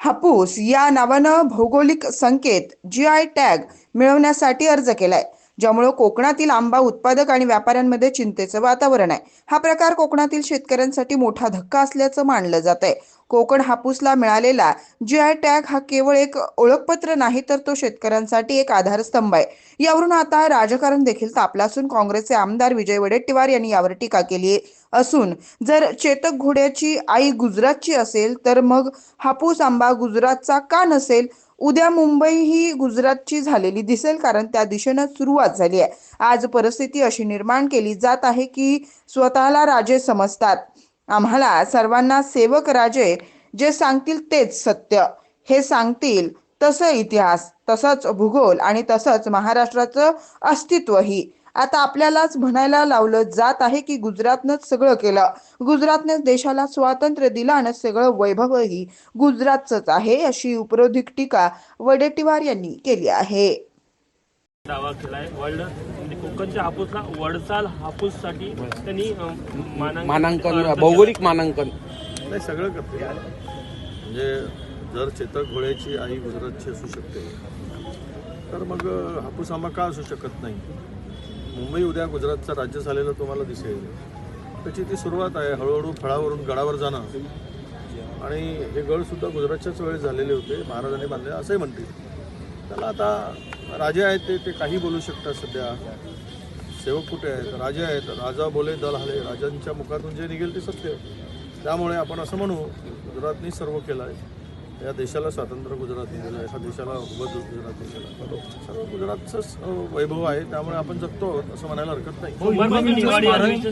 हापूस या नावानं भौगोलिक संकेत जी आय टॅग मिळवण्यासाठी अर्ज केलाय. ज्यामुळं कोकणातील आंबा उत्पादक आणि व्यापाऱ्यांमध्ये चिंतेचं वातावरण आहे. हा प्रकार कोकणातील शेतकऱ्यांसाठी मोठा धक्का असल्याचं मानलं जात आहे कोकण हापूसला मिळालेला जी आय टॅग हा केवळ एक ओळखपत्र नाही तर तो शेतकऱ्यांसाठी एक आधारस्तंभ आहे. यावरून आता राजकारण देखील तापलं असून काँग्रेसचे आमदार विजय वडेट्टीवार यांनी यावर टीका केली आहे असून जर चेतक घोड्याची आई गुजरातची असेल तर मग हापूस आंबा गुजरातचा का नसेल? उद्या मुंबई ही गुजरातची झालेली दिसेल कारण त्या दिशेनं सुरुवात झाली आहे. आज परिस्थिती अशी निर्माण केली जात आहे की स्वतःला राजे समजतात. आम्हाला सर्वांना सेवक राजे जे सांगतील तेच सत्य. हे सांगतील तसं इतिहास तसंच भूगोल आणि तसंच महाराष्ट्राचं अस्तित्वही. आता आपल्यालाच म्हणायला लावलं जात आहे की गुजरातनंच सगळं केलं. गुजरातनेच देशाला स्वातंत्र्य दिलं आणि सगळं वैभवही गुजरातचंच आहे अशी उपरोधिक टीका वडेट्टीवार यांनी केली आहे. दावा केलाय. वर्ल्ड म्हणजे कोकणच्या हापूसला वडसाल हापूससाठी त्यांनी मानांकन भौगोलिक मानांकन. नाही सगळं करते. म्हणजे जर चेतक घोड्याची आई गुजरातची असू शकते तर मग हापूस आंबा का असू शकत नाही? मुंबई उद्या गुजरातचं राज्य झालेलं तुम्हाला दिसेल. त्याची ती सुरुवात आहे हळूहळू फळावरून गडावर जाणं. आणि हे गडसुद्धा गुजरातच्याच वेळेस झालेले होते महाराजांनी बांधले असंही म्हणतील. त्याला आता राजे आहेत ते ते काही बोलू शकतात सध्या. सेवक कुठे आहेत? राजे आहेत. राजा बोले दल हले. राजांच्या मुखातून जे निघेल ते सत्य. त्यामुळे आपण असं म्हणू गुजरातनी सर्व केलं आहे या देशाला स्वातंत्र्य गुजरातने दिलं या देशाला उभं गुजरातने केलं सर्व गुजरातचंच वैभव आहे त्यामुळे आपण जगतो आहोत असं म्हणायला हरकत नाही. आणि